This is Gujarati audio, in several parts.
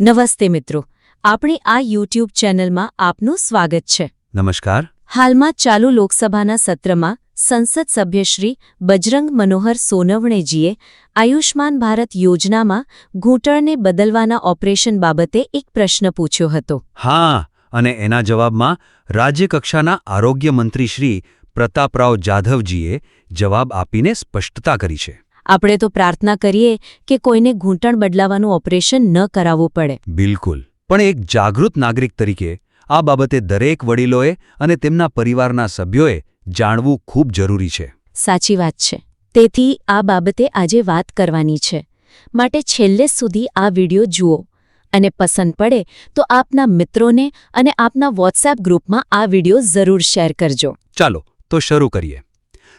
નમસ્તે મિત્રો. આપણી આ યુટ્યુબ ચેનલમાં આપનું સ્વાગત છે. નમસ્કાર. હાલમાં ચાલુ લોકસભાના સત્રમાં સંસદ સભ્ય શ્રી બજરંગ મનોહર સોનવણેજીએ આયુષ્માન ભારત યોજનામાં ઘૂંટણને બદલવાના ઓપરેશન બાબતે એક પ્રશ્ન પૂછ્યો હતો. હા અને એના જવાબમાં રાજ્યકક્ષાના આરોગ્ય મંત્રી શ્રી પ્રતાપરાવ જાધવજીએ જવાબ આપીને સ્પષ્ટતા કરી છે. આપણે તો પ્રાર્થના કરીએ કે કોઈને ઘૂંટણ બદલાવાનું ઓપરેશન ન કરાવવું પડે. બિલકુલ. પણ એક જાગૃત નાગરિક તરીકે આ બાબતે દરેક વડીલોએ અને તેમના પરિવારના સભ્યોએ જાણવું ખૂબ જરૂરી છે. સાચી વાત છે. તેથી આ બાબતે આજે વાત કરવાની છે. માટે છેલ્લે સુધી આ વીડિયો જુઓ. અને પસંદ પડે તો આપના મિત્રોને અને આપના વોટ્સએપ ગ્રુપમાં આ વીડિયો જરૂર શેર કરજો. ચાલો તો શરૂ કરીએ.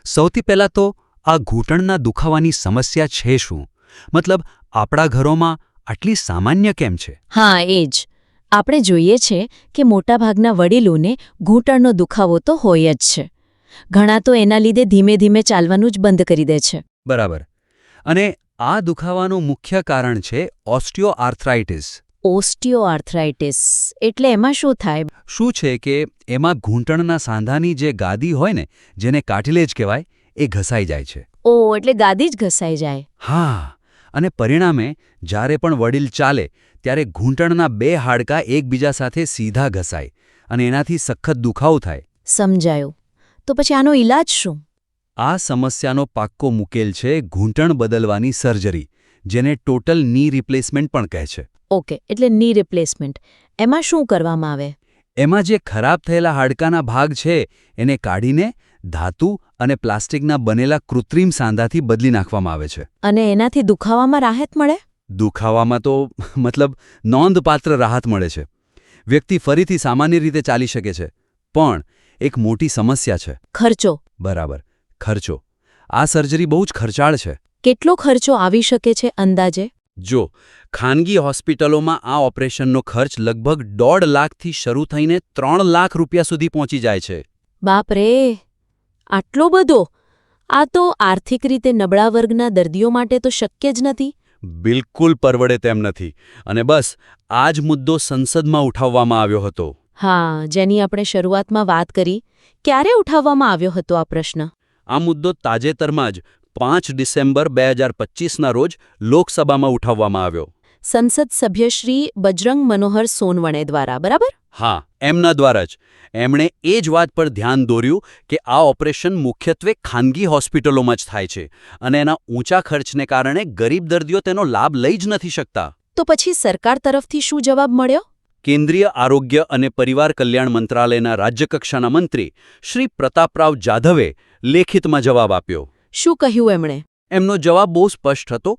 સૌથી પહેલાં તો આ ઘૂંટણના દુખાવાની સમસ્યા છે શું? મતલબ આપણા ઘરોમાં આટલી સામાન્ય કેમ છે? હા એ જ. આપણે જોઈએ છે કે મોટાભાગના વડીલોને ઘૂંટણનો દુખાવો તો હોય જ છે. ઘણા તો એના લીધે ધીમે ધીમે ચાલવાનું જ બંધ કરી દે છે. બરાબર. અને આ દુખાવાનું મુખ્ય કારણ છે ઓસ્ટિયોઆર્થરાઇટિસ. ઓસ્ટિયોઆર્થરાઇટિસ. એટલે એમાં શું થાય? શું છે કે એમાં ઘૂંટણના સાંધાની જે ગાદી હોય ને જેને કાર્ટિલેજ કહેવાય એ ઘસાઈ જાય છે. ઓ એટલે ગાદી જ ઘસાઈ જાય. હા અને પરિણામે જ્યારે પણ વડીલ ચાલે ત્યારે ઘૂંટણના બે હાડકાં એકબીજા સાથે સીધા ઘસાય અને એનાથી સખત દુખાવો થાય. સમજાયું. તો પછી આનો ઈલાજ શું? આ સમસ્યાનો પાક્કો મુકેલ છે ઘૂંટણ બદલવાની સર્જરી જેને ટોટલની રિપ્લેસમેન્ટ પણ કહે છે. ઓકે એટલે ની રિપ્લેસમેન્ટ. એમાં શું કરવામાં આવે? એમાં જે ખરાબ થયેલા હાડકાના ભાગ છે એને કાઢીને ધાતુ અને પ્લાસ્ટિકના બનેલા કૃત્રિમ સાંધાથી બદલી નાખવામાં આવે છે. અને એનાથી દુખાવામાં રાહત મળે? દુખાવામાં તો મતલબ નોંધપાત્ર રાહત મળે છે. વ્યક્તિ ફરીથી સામાન્ય રીતે ચાલી શકે છે પણ એક મોટી સમસ્યા છે. ખર્ચો. બરાબર ખર્ચો. આ સર્જરી બહુ જ ખર્ચાળ છે. કેટલો ખર્ચો આવી શકે છે અંદાજે? જો ખાનગી હોસ્પિટલોમાં આ ઓપરેશનનો ખર્ચ લગભગ દોઢ લાખથી શરૂ થઈને ત્રણ લાખ રૂપિયા સુધી પહોંચી જાય છે. બાપ રે આટલો બધો? આ તો આર્થિક રીતે નબળા વર્ગના દર્દીઓ માટે તો શક્ય જ નથી. બિલકુલ પરવડે તેમ નથી. અને બસ આ જ મુદ્દો સંસદમાં ઉઠાવવામાં આવ્યો હતો. હા જેની આપણે શરૂઆતમાં વાત કરી ક્યારે ઉઠાવવામાં આવ્યો હતો આ પ્રશ્ન? આ મુદ્દો તાજેતરમાં જ પાંચ ડિસેમ્બર બે હજાર પચીસના રોજ લોકસભામાં ઉઠાવવામાં આવ્યો. સંસદ સભ્ય શ્રી બજરંગ મનોહર સોનવણે દ્વારા બરાબર? હા એમના દ્વારા જ. એમણે એ જ વાત પર ધ્યાન દોર્યું કે આ ઓપરેશન મુખ્યત્વે ખાનગી હોસ્પિટલોમાં જ થાય છે અને એના ઊંચા ખર્ચને કારણે ગરીબ દર્દીઓ તેનો લાભ લઈ જ નથી શકતા. તો પછી સરકાર તરફથી શું જવાબ મળ્યો? કેન્દ્રીય આરોગ્ય અને પરિવાર કલ્યાણ મંત્રાલયના રાજ્યકક્ષાના મંત્રી શ્રી પ્રતાપરાવ જાધવે લેખિતમાં જવાબ આપ્યો. શું કહ્યું એમણે? એમનો જવાબ બહુ સ્પષ્ટ હતો.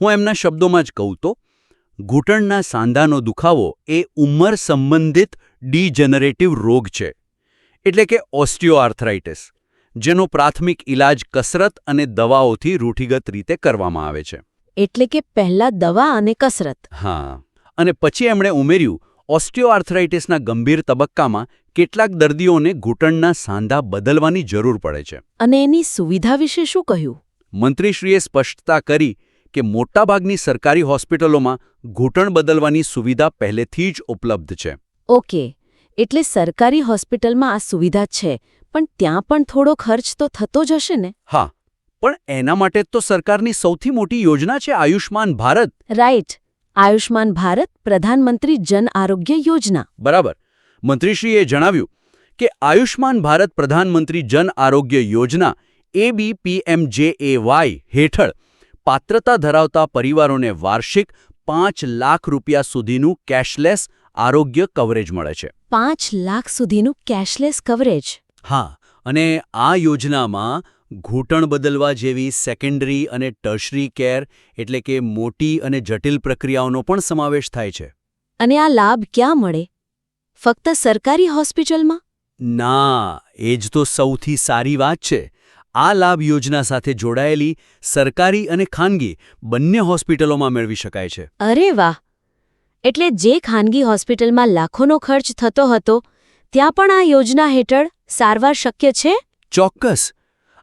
હું એમના શબ્દોમાં જ કહું તો ઘૂંટણના સાંધાનો દુખાવો એ ઉંમર સંબંધિત ડીજનરેટિવ રોગ છે એટલે કે ઓસ્ટિયોઆર્થરાઇટિસ જેનો પ્રાથમિક ઇલાજ કસરત અને દવાઓથી રૂઢિગત રીતે કરવામાં આવે છે. એટલે કે પહેલા દવા અને કસરત. હા અને પછી એમણે ઉમેર્યું ઓસ્ટિયોઆર્થરાઇટિસના ગંભીર તબક્કામાં કેટલાક દર્દીઓને ઘૂંટણના સાંધા બદલવાની જરૂર પડે છે. અને એની સુવિધા વિશે શું કહ્યું? મંત્રીશ્રીએ સ્પષ્ટતા કરી કે મોટાભાગની સરકારી હોસ્પિટલોમાં ઘૂંટણ બદલવાની સુવિધા પહેલેથી જ ઉપલબ્ધ છે. ઓકે એટલે સરકારી હોસ્પિટલમાં આ સુવિધા છે પણ ત્યાં પણ થોડો ખર્ચ તો થતો જ હશે ને? હા પણ એના માટે તો સરકારની સૌથી મોટી યોજના છે આયુષ્માન ભારત. રાઈટ આયુષ્માન ભારત પ્રધાનમંત્રી જન આરોગ્ય યોજના. બરાબર. મંત્રીશ્રીએ જણાવ્યું કે આયુષ્માન ભારત પ્રધાનમંત્રી જન આરોગ્ય યોજના એબીપીએમજેએવાય હેઠળ પાત્રતા ધરાવતા પરિવારોને વાર્ષિક પાંચ લાખ રૂપિયા સુધીનું કેશલેસ આરોગ્ય કવરેજ મળે છે. પાંચ લાખ સુધીનું કેશલેસ કવરેજ? હા અને આ યોજનામાં ઘૂંટણ બદલવા જેવી સેકન્ડરી અને ટર્શરી કેર એટલે કે મોટી અને જટિલ પ્રક્રિયાઓનો પણ સમાવેશ થાય છે. અને આ લાભ ક્યાં મળે? ફક્ત સરકારી હોસ્પિટલમાં? ના એ જ તો સૌથી સારી વાત છે. આ લાભ યોજના સાથે જોડાયેલી સરકારી અને ખાનગી બંને હોસ્પિટલોમાં મેળવી શકાય છે. અરે વાહ! એટલે જે ખાનગી હોસ્પિટલમાં લાખોનો ખર્ચ થતો હતો ત્યાં પણ આ યોજના હેઠળ સારવાર શક્ય છે? ચોક્કસ!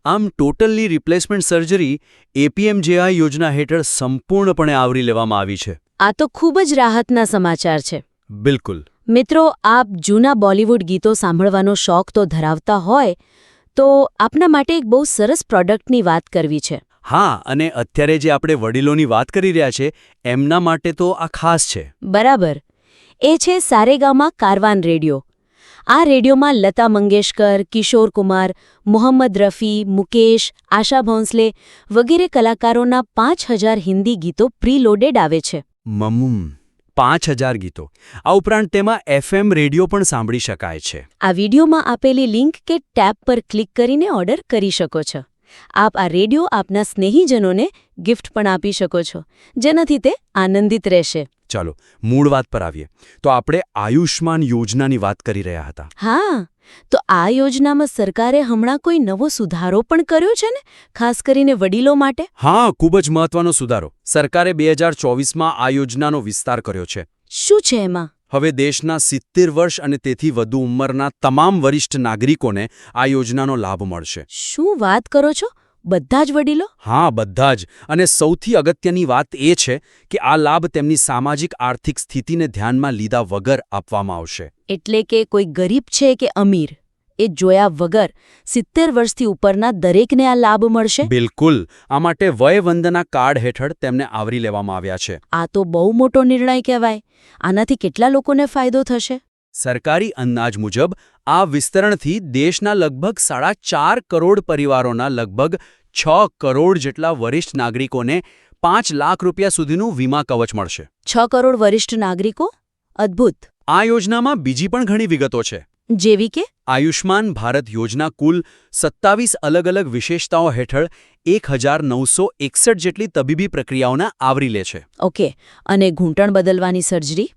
આમ ટોટલની રિપ્લેસમેન્ટ સર્જરી એપીએમજેઆઈ યોજના હેઠળ સંપૂર્ણપણે આવરી લેવામાં આવી છે. આ તો ખૂબ જ રાહતના સમાચાર છે. બિલકુલ. મિત્રો આપ જૂના બોલિવૂડ ગીતો સાંભળવાનો શોખ તો ધરાવતા હોય તો આપના માટે એક બહુ સરસ પ્રોડક્ટની વાત કરવી છે. હા અને અત્યારે જે આપણે વડીલોની વાત કરી રહ્યા છે એમના માટે તો આ ખાસ છે. બરાબર. એ છે સારેગામાં કારવાન રેડિયો. આ રેડિયોમાં લતા મંગેશકર કિશોર કુમાર મોહમ્મદ રફી મુકેશ આશા ભોંસલે વગેરે કલાકારોના પાંચ હજાર હિન્દી ગીતો પ્રીલોડેડ આવે છે. મમ્મ. પાંચ હજાર ગીતો. આ ઉપરાંત તેમાં એફએમ રેડિયો પણ સાંભળી શકાય છે. આ વિડીયોમાં આપેલી લિંક કે ટેબ પર ક્લિક કરીને ઓર્ડર કરી શકો છો. આપ આ રેડિયો આપના સ્નેહીજનોને ગિફ્ટ પણ આપી શકો છો જેનાથી તે આનંદિત રહેશે. ચાલો મૂળ વાત પર આવીએ. તો આપણે આયુષ્માન યોજનાની વાત કરી રહ્યા હતા. હા. તો આ યોજનામાં સરકારે હમણાં કોઈ નવો સુધારો પણ કર્યો છે ને? ખાસ કરીને વડીલો માટે? હા ખૂબ જ મહત્વનો સુધારો. સરકારે બે હજાર ચોવીસમાં આ યોજનાનો વિસ્તાર કર્યો છે. શું છે એમાં? હવે દેશના સિત્તેર વર્ષ અને તેથી વધુ ઉંમરના તમામ વરિષ્ઠ નાગરિકોને આ યોજનાનો લાભ મળશે. શું વાત કરો છો? બધા જ વડીલો? હા બધા જ. અને સૌથી અગત્યની વાત એ છે કે આ લાભ તેમની સામાજિક આર્થિક સ્થિતિને ધ્યાનમાં લીધા વગર આપવામાં આવશે. એટલે કે કોઈ ગરીબ છે કે અમીર એ જોયા વગર સિત્તેર વર્ષથી ઉપરના દરેકને આ લાભ મળશે? બિલકુલ. આ માટે વયવંદના કાર્ડ હેઠળ તેમને આવરી લેવામાં આવ્યા છે. આ તો બહુ મોટો નિર્ણય કહેવાય. આનાથી કેટલા લોકોને ફાયદો થશે? સરકારી અંદાજ મુજબ આ વિસ્તરણથી દેશના લગભગ સાડા ચાર કરોડ પરિવારોના લગભગ છ કરોડ જેટલા વરિષ્ઠ નાગરિકોને પાંચ લાખ રૂપિયા સુધીનું વીમા કવચ મળશે. છ કરોડ વરિષ્ઠ નાગરિકો? અદ્ભુત. આ યોજનામાં બીજી પણ ઘણી વિગતો છે. જેવી કે? આયુષ્માન ભારત યોજના કુલ સત્તાવીસ અલગ અલગ વિશેષતાઓ હેઠળ એક હજાર નવસો એકસઠ જેટલી તબીબી પ્રક્રિયાઓના આવરી લે છે. ઓકે. અને ઘૂંટણ બદલવાની સર્જરી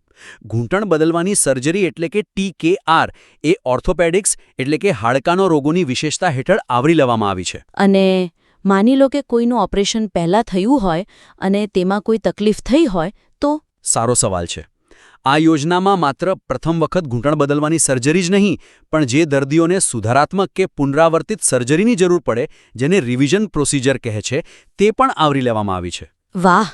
ઘૂંટણ બદલવાની સર્જરી એટલે કે ટીકેઆર એ ઓર્થોપેડિક્સ એટલે કે હાડકાનો રોગોની વિશેષતા હેઠળ આવરી લેવામાં આવી છે. અને માની લો કે કોઈનું ઓપરેશન પહેલાં થયું હોય અને તેમાં કોઈ તકલીફ થઈ હોય તો? સારો સવાલ છે. આ યોજનામાં માત્ર પ્રથમ વખત ઘૂંટણ બદલવાની સર્જરી જ નહીં પણ જે દર્દીઓને સુધારાત્મક કે પુનરાવર્તિત સર્જરીની જરૂર પડે જેને રિવિઝન પ્રોસિજર કહે છે તે પણ આવરી લેવામાં આવી છે. વાહ!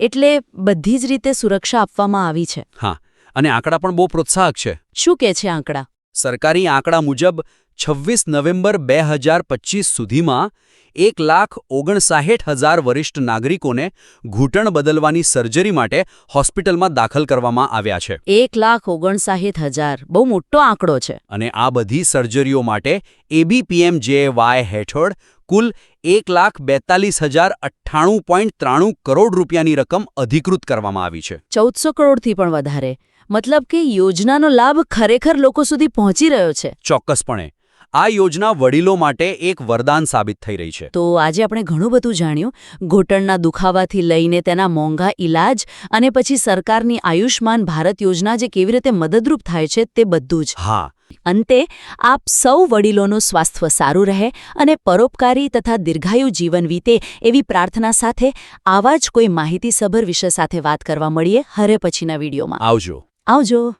એટલે બધી જ રીતે સુરક્ષા આપવામાં આવી છે. હા અને આંકડા પણ બહુ પ્રોત્સાહક છે. શું કે છે આંકડા? સરકારી આંકડા મુજબ છવ્વીસ નવેમ્બર બે હજાર સુધીમાં એક લાખ ઓગણસાઠ હજાર વરિષ્ઠ નાગરિકોને ઘૂંટણ બદલવાની સર્જરી માટે હોસ્પિટલમાં દાખલ કરવામાં આવ્યા છે. એક લાખ ઓગણસાઠ હજાર. બહુ મોટો આંકડો છે. અને આ બધી સર્જરીઓ માટે એબીપીએમ જે વાય હેઠળ કુલ એક લાખ બેતાલીસ હજાર અઠ્ઠાણું પોઈન્ટ ત્રાણું કરોડ રૂપિયાની રકમ અધિકૃત કરવામાં આવી છે. ચૌદસો કરોડથી પણ વધારે. મતલબ કે યોજનાનો લાભ ખરેખર લોકો સુધી પહોંચી રહ્યો છે. ચોક્કસપણે. આ યોજના વડીલો માટે એક વરદાન સાબિત થઈ રહી છે. તો આજે આપણે ઘણું બધું જાણ્યું. ઘૂંટણના દુખાવાથી લઈને તેના મોંઘા ઇલાજ અને પછી સરકારની આયુષ્માન ભારત યોજના જે કેવી રીતે મદદરૂપ થાય છે તે બધું જ. હા અંતે આપ સૌ વડીલોનું સ્વાસ્થ્ય સારું રહે અને પરોપકારી તથા દીર્ઘાયુ જીવન વીતે એવી પ્રાર્થના સાથે આવા જ કોઈ માહિતીસભર વિષય સાથે વાત કરવા મળીએ હરે પછીના વિડીયોમાં. આવજો. આવજો.